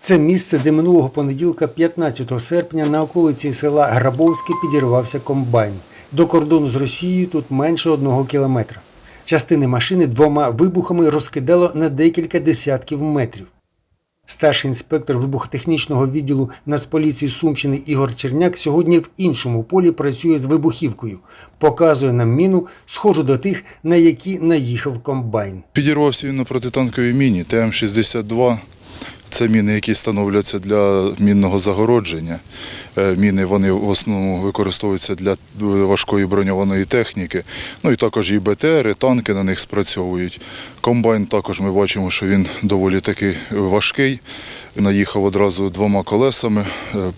Це місце, де минулого понеділка, 15 серпня, на околиці села Грабовське підірвався комбайн. До кордону з Росією тут менше одного кілометра. Частини машини двома вибухами розкидало на декілька десятків метрів. Старший інспектор вибухотехнічного відділу Нацполіції Сумщини Ігор Черняк сьогодні в іншому полі працює з вибухівкою. Показує нам міну, схожу до тих, на які наїхав комбайн. Підірвався він на протитанковій міні ТМ-62. Це міни, які становляться для мінного загородження. Е, Міни вони в основному використовуються для важкої броньованої техніки. Ну і також і БТР, і танки на них спрацьовують. Комбайн також ми бачимо, що він доволі таки важкий. Наїхав одразу двома колесами,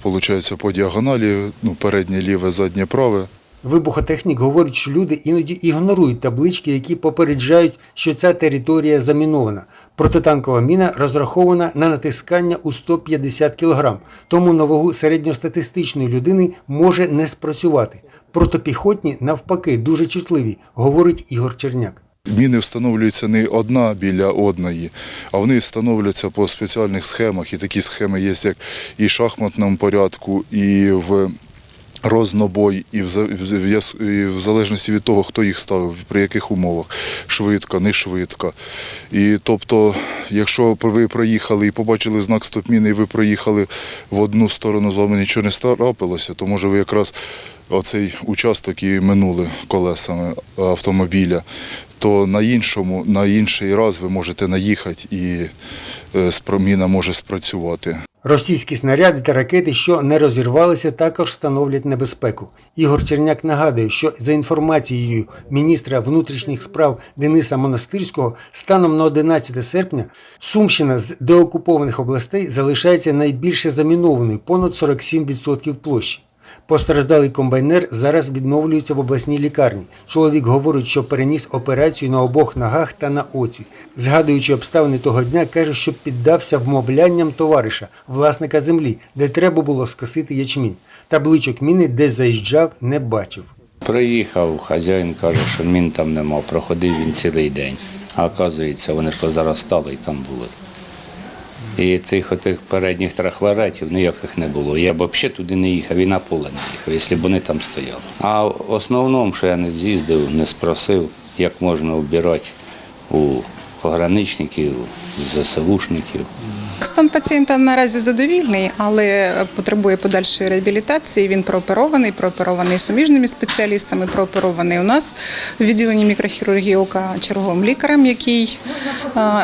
виходить, по діагоналі, ну, переднє ліве, заднє праве. Вибухотехнік говорить, що люди іноді ігнорують таблички, які попереджають, що ця територія замінована. Протитанкова міна розрахована на натискання у 150 кг, тому на вагу середньостатистичної людини може не спрацювати. Протипіхотні, навпаки, дуже чутливі, говорить Ігор Черняк. Міни встановлюються не одна біля одної, а вони встановлюються по спеціальних схемах. І такі схеми є як і в шахматному порядку, і в рознобой, і в, залежності від того, хто їх ставив, при яких умовах, швидко, не швидко. І тобто, якщо ви проїхали і побачили знак стоп-міни, і ви проїхали в одну сторону, з вами нічого не трапилося, то може ви якраз оцей участок і минули колесами автомобіля, то на іншому, на інший раз ви можете наїхати і е, спро- міна може спрацювати. Російські снаряди та ракети, що не розірвалися, також становлять небезпеку. Ігор Черняк нагадує, що за інформацією міністра внутрішніх справ Дениса Монастирського, станом на 11 серпня Сумщина з деокупованих областей залишається найбільше замінованою понад 47% площі. Постраждалий комбайнер зараз відновлюється в обласній лікарні. Чоловік говорить, що переніс операцію на обох ногах та на оці. Згадуючи обставини того дня, каже, що піддався вмовлянням товариша, власника землі, де треба було скосити ячмінь. Табличок міни десь заїжджав, не бачив. Приїхав, хазяїн каже, що мін там нема, проходив він цілий день. А оказується, вони позаростали і там були. І цих отих передніх трахваретів ніяких не було. Я б взагалі туди не їхав, і на поле не їхав, якщо б вони там стояли. А в основному, що я не з'їздив, не спросив, як можна вбирати у пограничників, ЗСУшників. Стан пацієнта наразі задовільний, але потребує подальшої реабілітації. Він прооперований, прооперований суміжними спеціалістами, прооперований у нас в відділенні мікрохірургії ока черговим лікарем, який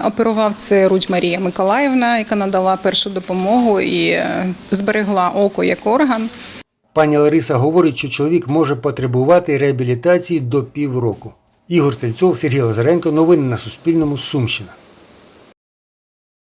оперував це Рудь Марія Миколаївна, яка надала першу допомогу і е, зберегла око як орган. Пані Лариса говорить, що чоловік може потребувати реабілітації до півроку. Ігор Стрільцов, Сергій Лазаренко. Новини на Суспільному. Сумщина.